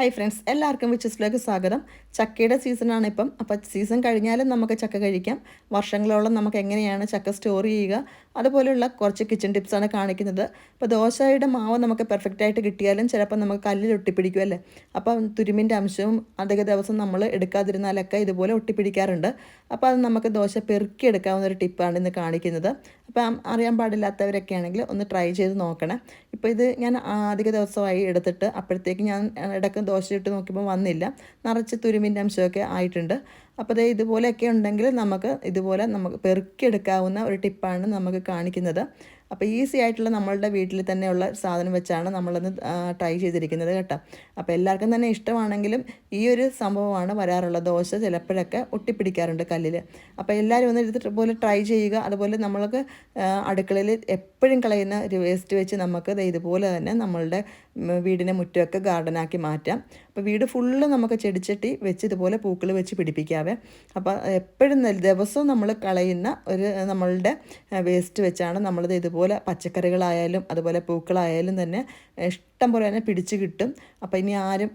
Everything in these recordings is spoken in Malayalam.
ഹായ് ഫ്രണ്ട്സ് എല്ലാവർക്കും വിച്ചസിലേക്ക് സ്വാഗതം. ചക്കയുടെ സീസണാണ് ഇപ്പം. അപ്പോൾ സീസൺ കഴിഞ്ഞാലും നമുക്ക് ചക്ക കഴിക്കാം. വർഷങ്ങളോളം നമുക്ക് എങ്ങനെയാണ് ചക്ക സ്റ്റോർ ചെയ്യുക? അതുപോലെയുള്ള കുറച്ച് കിച്ചൺ ടിപ്സാണ് കാണിക്കുന്നത്. അപ്പോൾ ദോശയുടെ മാവ് നമുക്ക് പെർഫെക്റ്റ് ആയിട്ട് കിട്ടിയാലും ചിലപ്പോൾ നമുക്ക് കല്ലിൽ ഒട്ടിപ്പിടിക്കും അല്ലേ? അപ്പം തുരുമ്പിന്റെ അംശവും അധിക ദിവസം നമ്മൾ എടുക്കാതിരുന്നാലൊക്കെ ഇതുപോലെ ഒട്ടിപ്പിടിക്കാറുണ്ട്. അപ്പോൾ അത് നമുക്ക് ദോശ പെറുക്കിയെടുക്കാവുന്ന ഒരു ടിപ്പാണ് ഇന്ന് കാണിക്കുന്നത്. അപ്പം അറിയാൻ പാടില്ലാത്തവരൊക്കെ ആണെങ്കിൽ ഒന്ന് ട്രൈ ചെയ്ത് നോക്കണം. ഇപ്പോൾ ഇത് ഞാൻ അധിക ദിവസമായി എടുത്തിട്ട് അപ്പോഴത്തേക്ക് ഞാൻ ഇടയ്ക്ക് ദോശ ഇട്ട് നോക്കിയപ്പോൾ വന്നില്ല. നിറച്ച് തുരുമ്പിന്റെ അംശമൊക്കെ ആയിട്ടുണ്ട്. അപ്പോൾ ദേ ഇതുപോലെയൊക്കെ ഉണ്ടെങ്കിൽ നമുക്ക് ഇതുപോലെ നമുക്ക് പെറുക്കിയെടുക്കാവുന്ന ഒരു ടിപ്പാണ് നമുക്ക് കാണിക്കുന്നത്. അപ്പോൾ ഈസി ആയിട്ടുള്ള നമ്മളുടെ വീട്ടിൽ തന്നെയുള്ള സാധനം വെച്ചാണ് നമ്മളൊന്ന് ട്രൈ ചെയ്തിരിക്കുന്നത് കേട്ടോ. അപ്പോൾ എല്ലാവർക്കും തന്നെ ഇഷ്ടമാണെങ്കിലും ഈ ഒരു സംഭവമാണ് വരാറുള്ളത്. ദോശ ചിലപ്പോഴൊക്കെ ഒട്ടിപ്പിടിക്കാറുണ്ട് കല്ലിൽ അപ്പോൾ എല്ലാവരും ഒന്ന് ഇതുപോലെ ട്രൈ ചെയ്യുക. അതുപോലെ നമ്മൾക്ക് അടുക്കളയിൽ എപ്പോഴും കളയുന്ന ഒരു വേസ്റ്റ് വെച്ച് നമുക്ക് ഇതുപോലെ തന്നെ നമ്മളുടെ വീടിനെ മുറ്റമൊക്കെ ഗാർഡനാക്കി മാറ്റാം. അപ്പോൾ വീട് ഫുള്ള് നമുക്ക് ചെടിച്ചട്ടി വെച്ച് ഇതുപോലെ പൂക്കൾ വെച്ച് പിടിപ്പിക്കാവേ. അപ്പോൾ എപ്പോഴും ദിവസവും നമ്മൾ കളയുന്ന ഒരു നമ്മളുടെ വേസ്റ്റ് വെച്ചാണ് നമ്മളിത് ഇതുപോലെ പച്ചക്കറികളായാലും അതുപോലെ പൂക്കളായാലും തന്നെ ഇഷ്ടം പോലെ തന്നെ പിടിച്ച് കിട്ടും. അപ്പോൾ ഇനി ആരും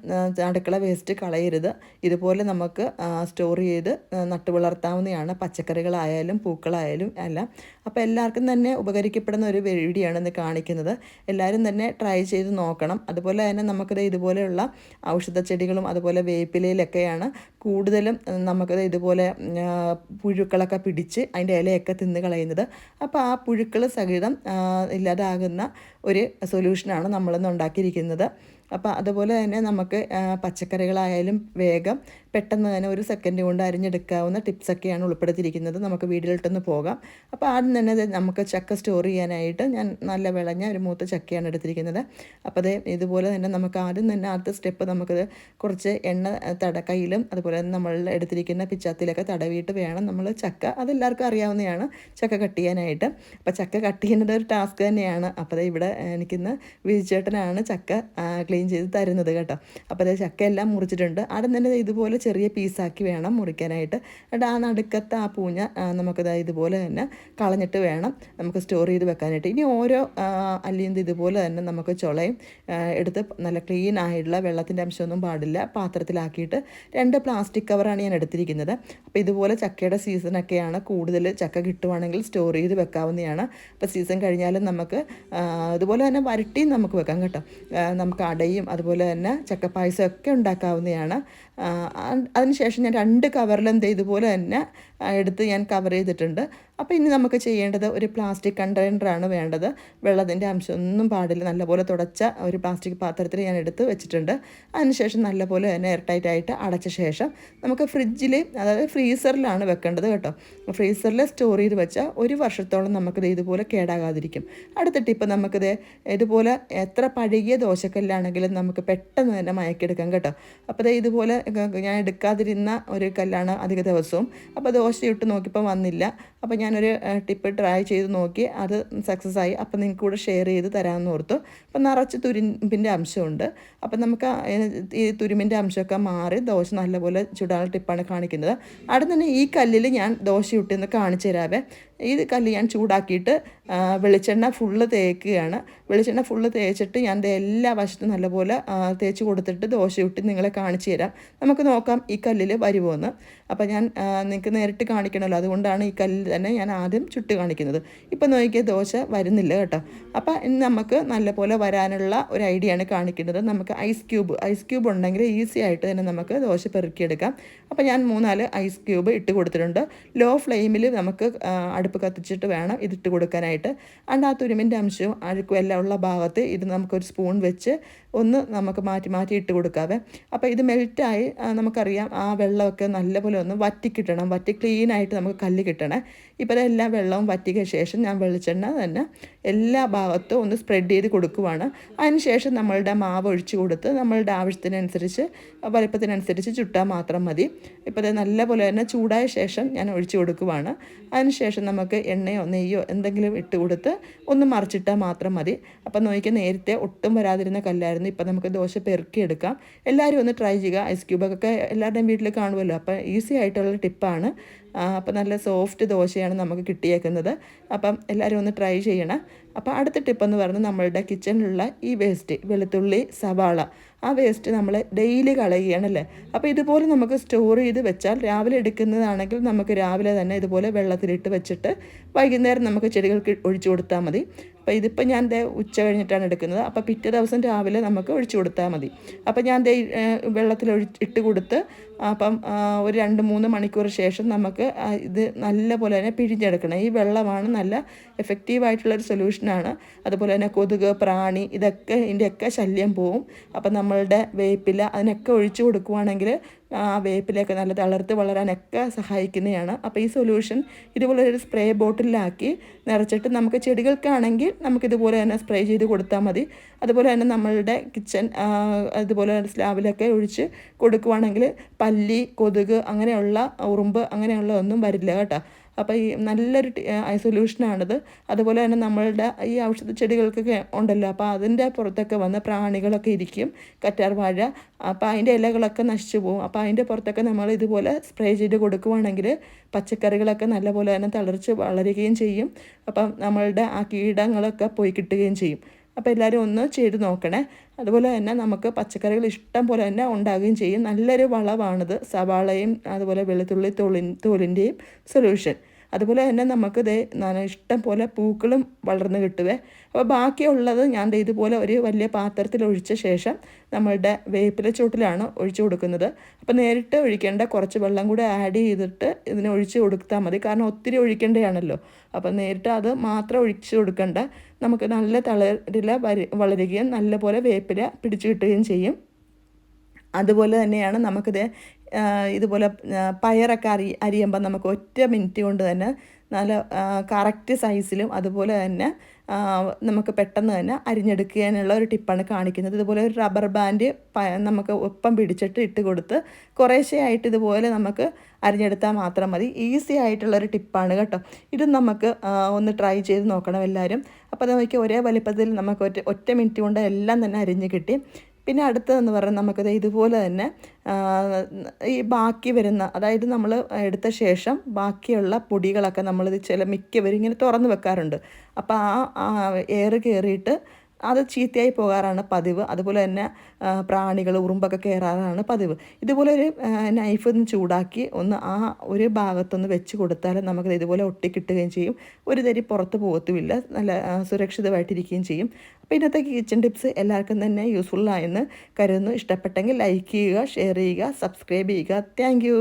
അടുക്കള വേസ്റ്റ് കളയരുത്. ഇതുപോലെ നമുക്ക് സ്റ്റോർ ചെയ്ത് നട്ടു വളർത്താവുന്നതാണ്. പച്ചക്കറികളായാലും പൂക്കളായാലും എല്ലാം. അപ്പോൾ എല്ലാവർക്കും തന്നെ ഉപകരിക്കപ്പെടുന്ന ഒരു വീഡിയോ ഇത് ഇന്ന് കാണിക്കുന്നത്. എല്ലാവരും തന്നെ ട്രൈ ചെയ്ത് നോക്കണം. അതുപോലെ തന്നെ നമുക്കിത് ഇതുപോലെയുള്ള ഔഷധ ചെടികളും അതുപോലെ വേപ്പിലയിലൊക്കെയാണ് കൂടുതലും നമുക്കത് ഇതുപോലെ പുഴുക്കളൊക്കെ പിടിച്ച് അതിന്റെ ഇലയൊക്കെ തിന്ന് കളയുന്നത്. അപ്പോൾ ആ പുഴുക്കൾ സഹിതം ഇല്ലാതാകുന്ന ഒരു സൊല്യൂഷനാണ് നമ്മളിന്ന് ഉണ്ടാക്കിയിരിക്കുന്നത്. അപ്പോൾ അതുപോലെ തന്നെ നമുക്ക് പച്ചക്കറികളായാലും വേഗം പെട്ടെന്ന് തന്നെ ഒരു സെക്കൻഡ് കൊണ്ട് അരിഞ്ഞെടുക്കാവുന്ന ടിപ്സൊക്കെയാണ് ഉൾപ്പെടുത്തിയിരിക്കുന്നത്. നമുക്ക് വീട്ടിലോട്ടൊന്ന് പോകാം. അപ്പോൾ ആദ്യം തന്നെ നമുക്ക് ചക്ക സ്റ്റോർ ചെയ്യാനായിട്ട് ഞാൻ നല്ല വിളഞ്ഞ ഒരു മൂത്ത ചക്കയാണ് എടുത്തിരിക്കുന്നത്. അപ്പോൾ അത് ഇതുപോലെ തന്നെ നമുക്ക് ആദ്യം തന്നെ അടുത്ത സ്റ്റെപ്പ് നമുക്കത് കുറച്ച് എണ്ണ തടക്കയിലും അതുപോലെ തന്നെ നമ്മൾ എടുത്തിരിക്കുന്ന പിച്ചാത്തിലൊക്കെ തടവിയിട്ട് വേണം നമ്മൾ ചക്ക. അതെല്ലാവർക്കും അറിയാവുന്നതാണ് ചക്ക കട്ട് ചെയ്യാനായിട്ട്. അപ്പോൾ ചക്ക കട്ട് ചെയ്യുന്നത് ഒരു ടാസ്ക് തന്നെയാണ്. അപ്പോൾ ഇവിടെ എനിക്കിന്ന് വിജിച്ചേട്ടനാണ് ചക്ക ക്ലീൻ ചെയ്ത് തരുന്നത് കേട്ടോ. അപ്പോൾ അത് ചക്കയെല്ലാം മുറിച്ചിട്ടുണ്ട്. അവിടെ തന്നെ ഇതുപോലെ ചെറിയ പീസാക്കി വേണം മുറിക്കാനായിട്ട്. എന്നിട്ട് ആ നടുക്കത്തെ ആ പൂഞ്ഞ നമുക്കത് ഇതുപോലെ തന്നെ കളഞ്ഞിട്ട് വേണം നമുക്ക് സ്റ്റോർ ചെയ്ത് വെക്കാനായിട്ട്. ഇനി ഓരോ അല്ലിയും ഇതുപോലെ തന്നെ നമുക്ക് ചുളയും എടുത്ത് നല്ല ക്ലീൻ ആയിട്ടുള്ള വെള്ളത്തിന്റെ അംശമൊന്നും പാടില്ല. പാത്രത്തിലാക്കിയിട്ട് രണ്ട് പ്ലാസ്റ്റിക് കവറാണ് ഞാൻ എടുത്തിരിക്കുന്നത്. അപ്പോൾ ഇതുപോലെ ചക്കയുടെ സീസണൊക്കെയാണ് കൂടുതൽ ചക്ക കിട്ടുവാണെങ്കിൽ സ്റ്റോർ ചെയ്ത് വെക്കാവുന്നതാണ്. അപ്പോൾ സീസൺ കഴിഞ്ഞാലും നമുക്ക് അതുപോലെ തന്നെ വരട്ടിയും നമുക്ക് വെക്കാം കേട്ടോ. നമുക്ക് അടയും അതുപോലെ തന്നെ ചക്കപ്പായസം ഒക്കെ ഉണ്ടാക്കാവുന്നതാണ് അതിനുശേഷം ഞാൻ രണ്ട് കവറിലെന്ത് ഇതുപോലെ തന്നെ എടുത്ത് ഞാൻ കവർ ചെയ്തിട്ടുണ്ട്. അപ്പോൾ ഇനി നമുക്ക് ചെയ്യേണ്ടത് ഒരു പ്ലാസ്റ്റിക് കണ്ടെയ്നറാണ് വേണ്ടത്. വെള്ളത്തിന്റെ അംശമൊന്നും പാടില്ല. നല്ലപോലെ തുടച്ച ഒരു പ്ലാസ്റ്റിക് പാത്രത്തിൽ ഞാൻ എടുത്ത് വെച്ചിട്ടുണ്ട്. അതിനുശേഷം നല്ലപോലെ തന്നെ എയർടൈറ്റ് ആയിട്ട് അടച്ച ശേഷം നമുക്ക് ഫ്രിഡ്ജിൽ അതായത് ഫ്രീസറിലാണ് വെക്കേണ്ടത് കേട്ടോ. ഫ്രീസറിൽ സ്റ്റോർ ചെയ്ത് വെച്ചാൽ ഒരു വർഷത്തോളം നമുക്കിത് ഇതുപോലെ കേടാകാതിരിക്കും. അടുത്ത ടിപ്പ് നമുക്കിത് ഇതുപോലെ എത്ര പഴകിയ ദോശക്കല്ലാണെങ്കിലും നമുക്ക് പെട്ടെന്ന് തന്നെ മയക്കെടുക്കാം കേട്ടോ. അപ്പോൾ ഇതുപോലെ ഞാൻ എടുക്കാതിരുന്ന ഒരു കല്ലാണ് അധിക ദിവസവും. അപ്പോൾ ദോശ ഇട്ട് നോക്കിയപ്പോൾ വന്നില്ല. അപ്പോൾ ഞാനൊരു ടിപ്പ് ട്രൈ ചെയ്ത് നോക്കി. അത് സക്സസ് ആയി. അപ്പോൾ നിങ്ങൾക്ക് കൂടെ ഷെയർ ചെയ്ത് തരാമെന്ന് ഓർത്തു. അപ്പോൾ നിറച്ച് തുരുമ്പിന്റെ അംശമുണ്ട്. അപ്പോൾ നമുക്ക് ഈ തുരുമ്പിന്റെ അംശമൊക്കെ മാറി ദോശ നല്ലപോലെ ചുടാനുള്ള ടിപ്പാണ് കാണിക്കുന്നത്. അവിടെ തന്നെ ഈ കല്ലിൽ ഞാൻ ദോശ ഇട്ടെന്ന് കാണിച്ചു തരാവേ. ഈ കല്ല് ഞാൻ ചൂടാക്കിയിട്ട് വെളിച്ചെണ്ണ ഫുള്ള് തേക്കുകയാണ്. വെളിച്ചെണ്ണ ഫുള്ള് തേച്ചിട്ട് ഞാൻ എല്ലാ വശത്തും നല്ലപോലെ തേച്ച് കൊടുത്തിട്ട് ദോശ ഇട്ട് നിങ്ങളെ കാണിച്ചു തരാം. നമുക്ക് നോക്കാം ഈ കല്ലിൽ വരുമോയെന്ന് അപ്പോൾ ഞാൻ നിങ്ങൾക്ക് നേരിട്ട് കാണിക്കണമല്ലോ അതുകൊണ്ടാണ് ഈ കല്ലിൽ തന്നെ ഞാൻ ആദ്യം ചുട്ട് കാണിക്കുന്നത്. ഇപ്പം നോക്കിയ ദോശ വരുന്നില്ല കേട്ടോ. അപ്പോൾ നമുക്ക് നല്ലപോലെ വരാനുള്ള ഒരു ഐഡിയ ആണ് കാണിക്കുന്നത്. നമുക്ക് ഐസ് ക്യൂബ് ഐസ് ക്യൂബ് ഉണ്ടെങ്കിൽ ഈസി ആയിട്ട് തന്നെ നമുക്ക് ദോശ പെറുക്കിയെടുക്കാം. അപ്പോൾ ഞാൻ മൂന്നാൽ ഐസ് ക്യൂബ് ഇട്ട് കൊടുത്തിട്ടുണ്ട്. ലോ ഫ്ലെയിമിൽ നമുക്ക് അടുപ്പ് കത്തിച്ചിട്ട് വേണം ഇതിട്ട് കൊടുക്കാനായിട്ട്. അണ്ട് ആ തുരുമിന്റെ അംശവും അഴുക്കും എല്ലാം ഉള്ള ഭാഗത്ത് ഇത് നമുക്കൊരു സ്പൂൺ വെച്ച് ഒന്ന് നമുക്ക് മാറ്റി മാറ്റി ഇട്ട് കൊടുക്കാവേ. അപ്പോൾ ഇത് മെൽറ്റായി നമുക്കറിയാം ആ വെള്ളമൊക്കെ നല്ലപോലെ ഒന്ന് വറ്റി കിട്ടണം വറ്റി ക്ലീനായിട്ട് നമുക്ക് കല്ല് കിട്ടണേ. ഇപ്പോൾ എല്ലാ വെള്ളവും വറ്റിയ ശേഷം ഞാൻ വെളിച്ചെണ്ണ തന്നെ എല്ലാ ഭാഗത്തും ഒന്ന് സ്പ്രെഡ് ചെയ്ത് കൊടുക്കുവാണ്. അതിനുശേഷം നമ്മളുടെ മാവ് ഒഴിച്ച് കൊടുത്ത് നമ്മളുടെ ആവശ്യത്തിനനുസരിച്ച് വലിപ്പത്തിനനുസരിച്ച് ചുട്ടാൽ മാത്രം മതി. ഇപ്പോൾ നല്ലപോലെ തന്നെ ചൂടായ ശേഷം ഞാൻ ഒഴിച്ച് കൊടുക്കുവാണ്. അതിനുശേഷം നമുക്ക് എണ്ണയോ നെയ്യോ എന്തെങ്കിലും ഇട്ട് കൊടുത്ത് ഒന്ന് മറിച്ചിട്ടാൽ മാത്രം മതി. അപ്പം നോക്കിയാൽ നേരത്തെ ഒട്ടും വരാതിരുന്ന കല്ലായിരുന്നു. ഇപ്പം നമുക്ക് ദോശ പെറുക്കിയെടുക്കാം എല്ലാവരും ഒന്ന് ട്രൈ ചെയ്യുക. ഐസ് ക്യൂബൊക്കെ എല്ലാവരുടെയും വീട്ടിൽ കാണുമല്ലോ. അപ്പം ഈസി ആയിട്ടുള്ള ടിപ്പാണ് അപ്പം നല്ല സോഫ്റ്റ് ദോശയാണ് നമുക്ക് കിട്ടിയേക്കുന്നത്. അപ്പം എല്ലാവരും ഒന്ന് ട്രൈ ചെയ്യണം. അപ്പം അടുത്ത ടിപ്പെന്ന് പറയുന്നത് നമ്മളുടെ കിച്ചണിലുള്ള ഈ വേസ്റ്റ് വെളുത്തുള്ളി സവാള. ആ വേസ്റ്റ് നമ്മൾ ഡെയിലി കളയുകയാണല്ലേ? അപ്പോൾ ഇതുപോലെ നമുക്ക് സ്റ്റോർ ചെയ്ത് വെച്ചാൽ രാവിലെ എടുക്കുന്നതാണെങ്കിൽ നമുക്ക് രാവിലെ തന്നെ ഇതുപോലെ വെള്ളത്തിലിട്ട് വെച്ചിട്ട് വൈകുന്നേരം നമുക്ക് ചെടികൾക്ക് ഒഴിച്ചു കൊടുത്താൽ മതി. അപ്പോൾ ഇതിപ്പോൾ ഞാൻ ദേ ഉച്ച കഴിഞ്ഞിട്ടാണ് എടുക്കുന്നത്. അപ്പോൾ പിറ്റേ ദിവസം രാവിലെ നമുക്ക് ഒഴിച്ചു കൊടുത്താൽ മതി. അപ്പോൾ ഞാൻ ദേ വെള്ളത്തിൽ ഇട്ട് കൊടുത്ത് അപ്പം ഒരു രണ്ട് മൂന്ന് മണിക്കൂർ ശേഷം നമുക്ക് ഇത് നല്ല പോലെ തന്നെ പിഴിഞ്ഞെടുക്കണം. ഈ വെള്ളമാണ് നല്ല എഫക്റ്റീവായിട്ടുള്ളൊരു സൊല്യൂഷനാണ് അതുപോലെ തന്നെ കൊതുക് പ്രാണി ഇതൊക്കെ ഇതിന്റെയൊക്കെ ശല്യം പോവും. അപ്പം നമ്മളുടെ വേപ്പില അതിനൊക്കെ ഒഴിച്ചു കൊടുക്കുവാണെങ്കിൽ ആ വേപ്പിലൊക്കെ നല്ല തളർത്ത് വളരാനൊക്കെ സഹായിക്കുന്നതാണ്. അപ്പോൾ ഈ സൊല്യൂഷൻ ഇതുപോലെ ഒരു സ്പ്രേ ബോട്ടിലാക്കി നിറച്ചിട്ട് നമുക്ക് ചെടികൾക്കാണെങ്കിൽ നമുക്കിതുപോലെ തന്നെ സ്പ്രേ ചെയ്ത് കൊടുത്താൽ മതി. അതുപോലെ തന്നെ നമ്മളുടെ കിച്ചൺ അതുപോലെ സ്ലാബിലൊക്കെ ഒഴിച്ച് കൊടുക്കുവാണെങ്കിൽ പല്ലി കൊതുക് അങ്ങനെയുള്ള ഉറുമ്പ് അങ്ങനെയുള്ള ഒന്നും വരില്ല കേട്ടോ. അപ്പോൾ ഈ നല്ലൊരു സൊല്യൂഷനാണിത് അതുപോലെ തന്നെ നമ്മളുടെ ഈ ഔഷധ ചെടികൾക്കൊക്കെ ഉണ്ടല്ലോ അപ്പോൾ അതിന്റെ പുറത്തൊക്കെ വന്ന പ്രാണികളൊക്കെ ഇരിക്കും കറ്റാർ വാഴ. അപ്പോൾ അതിന്റെ ഇലകളൊക്കെ നശിച്ചു പോകും അപ്പോൾ അതിന്റെ പുറത്തൊക്കെ നമ്മൾ ഇതുപോലെ സ്പ്രേ ചെയ്ത് കൊടുക്കുവാണെങ്കിൽ പച്ചക്കറികളൊക്കെ നല്ലപോലെ തന്നെ തളർച്ച് വളരുകയും ചെയ്യും. അപ്പം നമ്മളുടെ ആ കീടങ്ങളൊക്കെ പോയി കിട്ടുകയും ചെയ്യും. അപ്പോൾ എല്ലാവരും ഒന്ന് ചെയ്ത് നോക്കണേ. അതുപോലെ തന്നെ നമുക്ക് പച്ചക്കറികൾ ഇഷ്ടം പോലെ തന്നെ ഉണ്ടാകുകയും ചെയ്യും. നല്ലൊരു വളമാണിത്. സവാളയും അതുപോലെ വെളുത്തുള്ളി തോളിൻ തോലിന്റെയും സൊല്യൂഷൻ അതുപോലെ തന്നെ നമുക്ക് ഇത് ഇഷ്ടം പോലെ പൂക്കളും വളർന്ന് കിട്ടുവേ. അപ്പോൾ ബാക്കിയുള്ളത് ഞാൻ ഇതുപോലെ ഒരു വലിയ പാത്രത്തിൽ ഒഴിച്ച ശേഷം നമ്മളുടെ വേപ്പില ചൂട്ടിലാണ് ഒഴിച്ചു കൊടുക്കുന്നത്. അപ്പോൾ നേരിട്ട് ഒഴിക്കേണ്ട കുറച്ച് വെള്ളം കൂടെ ആഡ് ചെയ്തിട്ട് ഇതിനെ ഒഴിച്ച് കൊടുത്താൽ മതി. കാരണം ഒത്തിരി ഒഴിക്കേണ്ടതാണല്ലോ. അപ്പോൾ നേരിട്ട് അത് മാത്രം ഒഴിച്ച് കൊടുക്കേണ്ട. നമുക്ക് നല്ല തളരില വളരുകയും നല്ലപോലെ വേപ്പില പിടിച്ചു കിട്ടുകയും ചെയ്യും. അതുപോലെ തന്നെയാണ് നമുക്കിത് ഇതുപോലെ പയറൊക്കെ അരി അരിയുമ്പോൾ നമുക്ക് ഒറ്റ മിനിറ്റ് കൊണ്ട് തന്നെ നല്ല കറക്റ്റ് സൈസിലും അതുപോലെ തന്നെ നമുക്ക് പെട്ടെന്ന് തന്നെ അരിഞ്ഞെടുക്കാനുള്ള ഒരു ടിപ്പാണ് കാണിക്കുന്നത്. ഇതുപോലെ ഒരു റബ്ബർ ബാൻഡ് നമുക്ക് ഒപ്പം പിടിച്ചിട്ട് ഇട്ട് കൊടുത്ത് കുറേശ്ശേ ആയിട്ട് ഇതുപോലെ നമുക്ക് അരിഞ്ഞെടുത്താൽ മാത്രം മതി. ഈസി ആയിട്ടുള്ളൊരു ടിപ്പാണ് കേട്ടോ. ഇത് നമുക്ക് ഒന്ന് ട്രൈ ചെയ്ത് നോക്കണം എല്ലാവരും. അപ്പോൾ നമുക്ക് ഒരേ വലിപ്പത്തിൽ നമുക്ക് ഒറ്റ ഒറ്റ മിനിറ്റ് കൊണ്ട് എല്ലാം തന്നെ അരിഞ്ഞ് കിട്ടി. പിന്നെ അടുത്തതെന്ന് പറഞ്ഞാൽ നമുക്കത് ഇതുപോലെ തന്നെ ഈ ബാക്കി വരുന്ന അതായത് നമ്മൾ എടുത്ത ശേഷം ബാക്കിയുള്ള പൊടികളൊക്കെ നമ്മളിത് ചില മിക്കവരും ഇങ്ങനെ തുറന്ന് വെക്കാറുണ്ട്. അപ്പോൾ ആ എയർ കയറിയിട്ട് അത് ചീത്തയായി പോകാറാണ് പതിവ്. അതുപോലെ തന്നെ പ്രാണികൾ ഉറുമ്പൊക്കെ കയറാറാണ് പതിവ്. ഇതുപോലെ ഒരു നൈഫ് ഒന്ന് ചൂടാക്കി ഒന്ന് ആ ഒരു ഭാഗത്തൊന്ന് വെച്ച് കൊടുത്താൽ നമുക്കത് ഇതുപോലെ ഒട്ടിക്കിട്ടുകയും ചെയ്യും. ഒരു തരി പുറത്ത് പോകത്തുമില്ല. നല്ല സുരക്ഷിതമായിട്ടിരിക്കുകയും ചെയ്യും. അപ്പോൾ ഇന്നത്തെ കിച്ചൺ ടിപ്സ് എല്ലാവർക്കും തന്നെ യൂസ്ഫുള്ളായെന്ന് കരുതുന്നു. ഇഷ്ടപ്പെട്ടെങ്കിൽ ലൈക്ക് ചെയ്യുക ഷെയർ ചെയ്യുക സബ്സ്ക്രൈബ് ചെയ്യുക. താങ്ക്